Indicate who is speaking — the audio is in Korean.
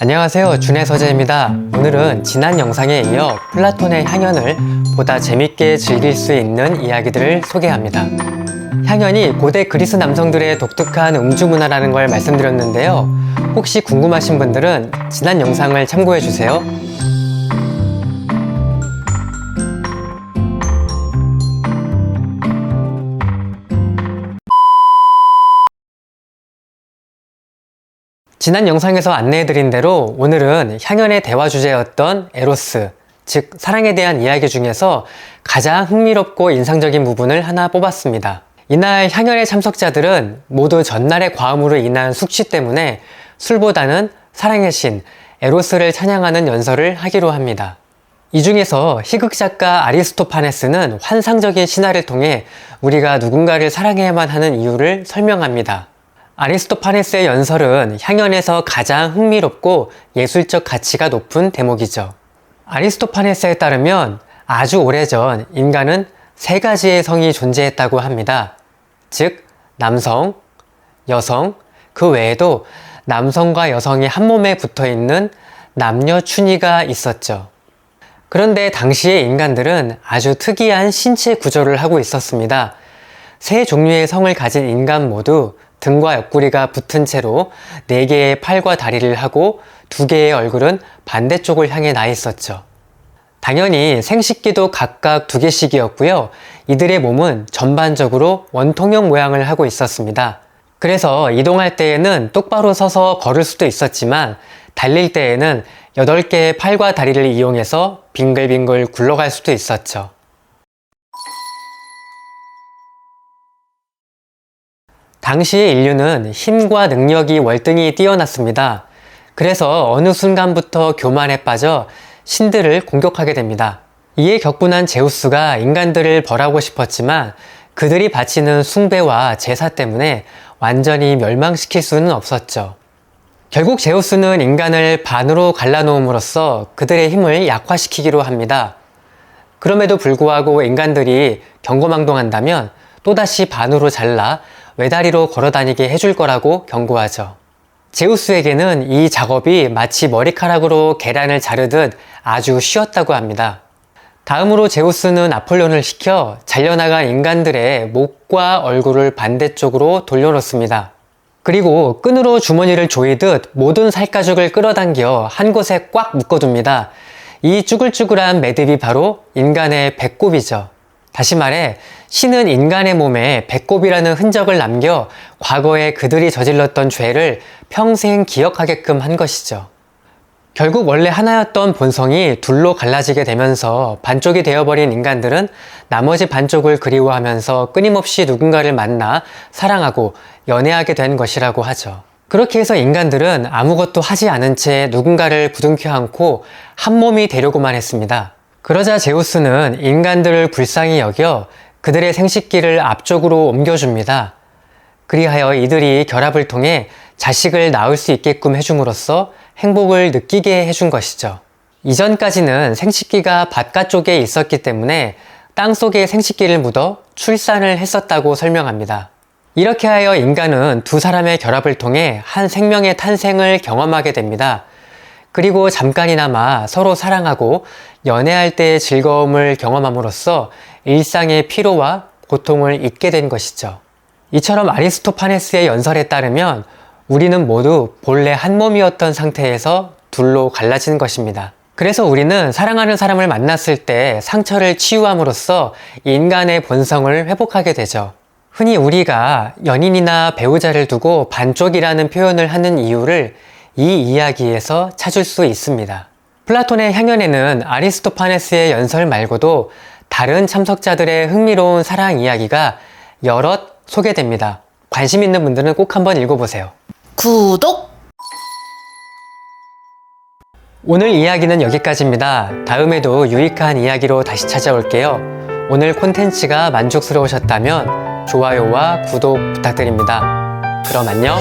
Speaker 1: 안녕하세요. 준의 서재입니다. 오늘은 지난 영상에 이어 플라톤의 향연을 보다 재밌게 즐길 수 있는 이야기들을 소개합니다. 향연이 고대 그리스 남성들의 독특한 음주 문화라는 걸 말씀드렸는데요. 혹시 궁금하신 분들은 지난 영상을 참고해 주세요 지난 영상에서 안내해드린 대로 오늘은 향연의 대화 주제였던 에로스, 즉 사랑에 대한 이야기 중에서 가장 흥미롭고 인상적인 부분을 하나 뽑았습니다. 이날 향연의 참석자들은 모두 전날의 과음으로 인한 숙취 때문에 술보다는 사랑의 신, 에로스를 찬양하는 연설을 하기로 합니다. 이 중에서 희극 작가 아리스토파네스는 환상적인 신화를 통해 우리가 누군가를 사랑해야만 하는 이유를 설명합니다. 아리스토파네스의 연설은 향연에서 가장 흥미롭고 예술적 가치가 높은 대목이죠. 아리스토파네스에 따르면 아주 오래전 인간은 세 가지의 성이 존재했다고 합니다. 즉, 남성, 여성, 그 외에도 남성과 여성이 한 몸에 붙어 있는 남녀 춘희가 있었죠. 그런데 당시의 인간들은 아주 특이한 신체 구조를 하고 있었습니다. 세 종류의 성을 가진 인간 모두 등과 옆구리가 붙은 채로 네 개의 팔과 다리를 하고 두 개의 얼굴은 반대쪽을 향해 나 있었죠. 당연히 생식기도 각각 두 개씩이었고요. 이들의 몸은 전반적으로 원통형 모양을 하고 있었습니다. 그래서 이동할 때에는 똑바로 서서 걸을 수도 있었지만 달릴 때에는 8개의 팔과 다리를 이용해서 빙글빙글 굴러갈 수도 있었죠. 당시의 인류는 힘과 능력이 월등히 뛰어났습니다. 그래서 어느 순간부터 교만에 빠져 신들을 공격하게 됩니다. 이에 격분한 제우스가 인간들을 벌하고 싶었지만 그들이 바치는 숭배와 제사 때문에 완전히 멸망시킬 수는 없었죠. 결국 제우스는 인간을 반으로 갈라놓음으로써 그들의 힘을 약화시키기로 합니다. 그럼에도 불구하고 인간들이 경거망동한다면 또다시 반으로 잘라 외다리로 걸어다니게 해줄 거라고 경고하죠. 제우스에게는 이 작업이 마치 머리카락으로 계란을 자르듯 아주 쉬웠다고 합니다. 다음으로 제우스는 아폴론을 시켜 잘려나간 인간들의 목과 얼굴을 반대쪽으로 돌려놓습니다. 그리고 끈으로 주머니를 조이듯 모든 살가죽을 끌어당겨 한 곳에 꽉 묶어둡니다. 이 쭈글쭈글한 매듭이 바로 인간의 배꼽이죠. 다시 말해 신은 인간의 몸에 배꼽이라는 흔적을 남겨 과거에 그들이 저질렀던 죄를 평생 기억하게끔 한 것이죠. 결국 원래 하나였던 본성이 둘로 갈라지게 되면서 반쪽이 되어버린 인간들은 나머지 반쪽을 그리워하면서 끊임없이 누군가를 만나 사랑하고 연애하게 된 것이라고 하죠. 그렇게 해서 인간들은 아무것도 하지 않은 채 누군가를 부둥켜 안고 한 몸이 되려고만 했습니다. 그러자 제우스는 인간들을 불쌍히 여겨 그들의 생식기를 앞쪽으로 옮겨줍니다. 그리하여 이들이 결합을 통해 자식을 낳을 수 있게끔 해줌으로써 행복을 느끼게 해준 것이죠. 이전까지는 생식기가 바깥쪽에 있었기 때문에 땅 속에 생식기를 묻어 출산을 했었다고 설명합니다. 이렇게 하여 인간은 두 사람의 결합을 통해 한 생명의 탄생을 경험하게 됩니다. 그리고 잠깐이나마 서로 사랑하고 연애할 때의 즐거움을 경험함으로써 일상의 피로와 고통을 잊게 된 것이죠. 이처럼 아리스토파네스의 연설에 따르면 우리는 모두 본래 한 몸이었던 상태에서 둘로 갈라진 것입니다. 그래서 우리는 사랑하는 사람을 만났을 때 상처를 치유함으로써 인간의 본성을 회복하게 되죠. 흔히 우리가 연인이나 배우자를 두고 반쪽이라는 표현을 하는 이유를 이 이야기에서 찾을 수 있습니다. 플라톤의 향연에는 아리스토파네스의 연설 말고도 다른 참석자들의 흥미로운 사랑 이야기가 여럿 소개됩니다. 관심 있는 분들은 꼭 한번 읽어보세요.
Speaker 2: 구독!
Speaker 1: 오늘 이야기는 여기까지입니다. 다음에도 유익한 이야기로 다시 찾아올게요. 오늘 콘텐츠가 만족스러우셨다면 좋아요와 구독 부탁드립니다. 그럼 안녕!